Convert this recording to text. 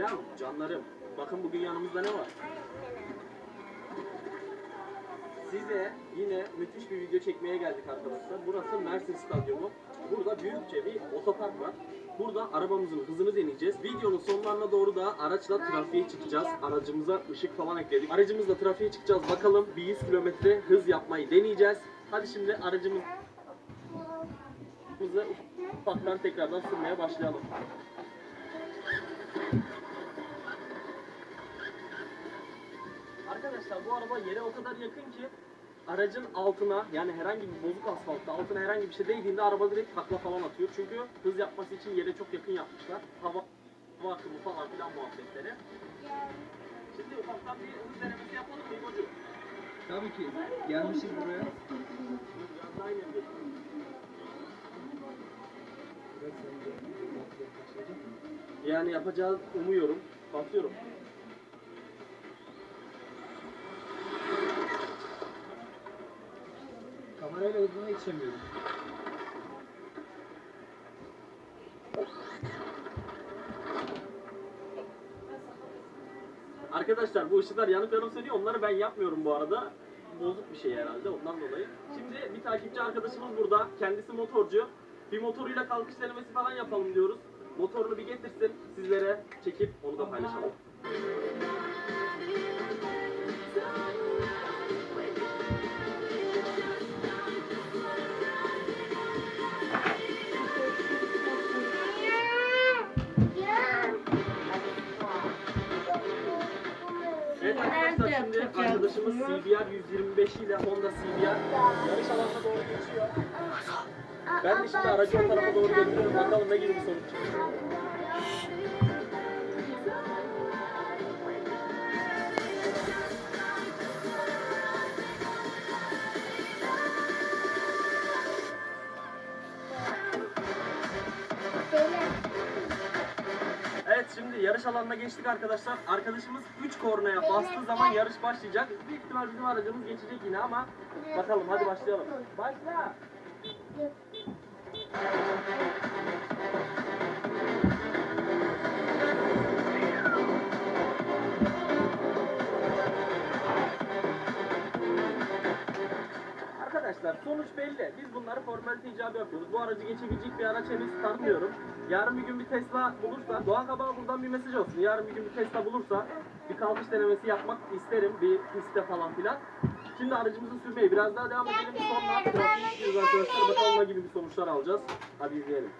Selam canlarım. Bakın bugün yanımızda ne var? Size yine müthiş bir video çekmeye geldik arkadaşlar. Burası Mersin Stadyumu. Burada büyükçe bir otopark var. Burada arabamızın hızını deneyeceğiz. Videonun sonlarına doğru da araçla trafiğe çıkacağız. Aracımıza ışık falan ekledik. Aracımızla trafiğe çıkacağız. Bakalım bir 100 kilometre hız yapmayı deneyeceğiz. Hadi şimdi aracımızı ufaktan tekrardan sürmeye başlayalım. Arkadaşlar bu araba yere o kadar yakın ki aracın altına yani herhangi bir bozuk asfaltta altına herhangi bir şey değdiğinde araba direkt takla falan atıyor. Çünkü hız yapması için yere çok yakın yapmışlar. Hava, hava akımı falan filan muhabbetleri. Şimdi ufaktan bir hız denemesi yapalım mı İbo'cuğum? Tabii ki. Gelmişiz buraya. Yani yapacağız umuyorum. Basıyorum. Yetişemiyorum. Arkadaşlar bu ışıklar yanıp yanıp sönüyor. Onları ben yapmıyorum bu arada. Bozuk bir şey herhalde ondan dolayı. Şimdi bir takipçi arkadaşımız burada. Kendisi motorcu. Bir motoruyla kalkış denemesi falan yapalım diyoruz. Motorunu bir getirsin sizlere çekip onu da paylaşalım. Evet arkadaşlar şimdi arkadaşımız? CBR 125 ile Honda CBR yarış alanına doğru geçiyor. Ben de şimdi aracı o tarafa doğru götürüyorum. Bakalım ne gibi bir sonuç çıkıyor. Şimdi yarış alanına geçtik arkadaşlar. Arkadaşımız 3 kornaya bastığı zaman yarış başlayacak. Büyük ihtimal bizim aracımız geçecek yine ama bakalım hadi başlayalım. Başla. Arkadaşlar sonuç belli. Biz bunları formalite icabı yapıyoruz. Bu aracı geçebilecek bir araç henüz tanımıyorum. Yarın bir gün bir Tesla bulursa, Doğan Kabak'a buradan bir mesaj olsun. Yarın bir gün bir Tesla bulursa bir kalkış denemesi yapmak isterim. Bir pistte falan filan. Şimdi aracımızı sürmeye biraz daha devam edelim. Sonra çıkıyoruz arkadaşlar. Bakalım ne gibi bir sonuçlar alacağız. Hadi izleyelim.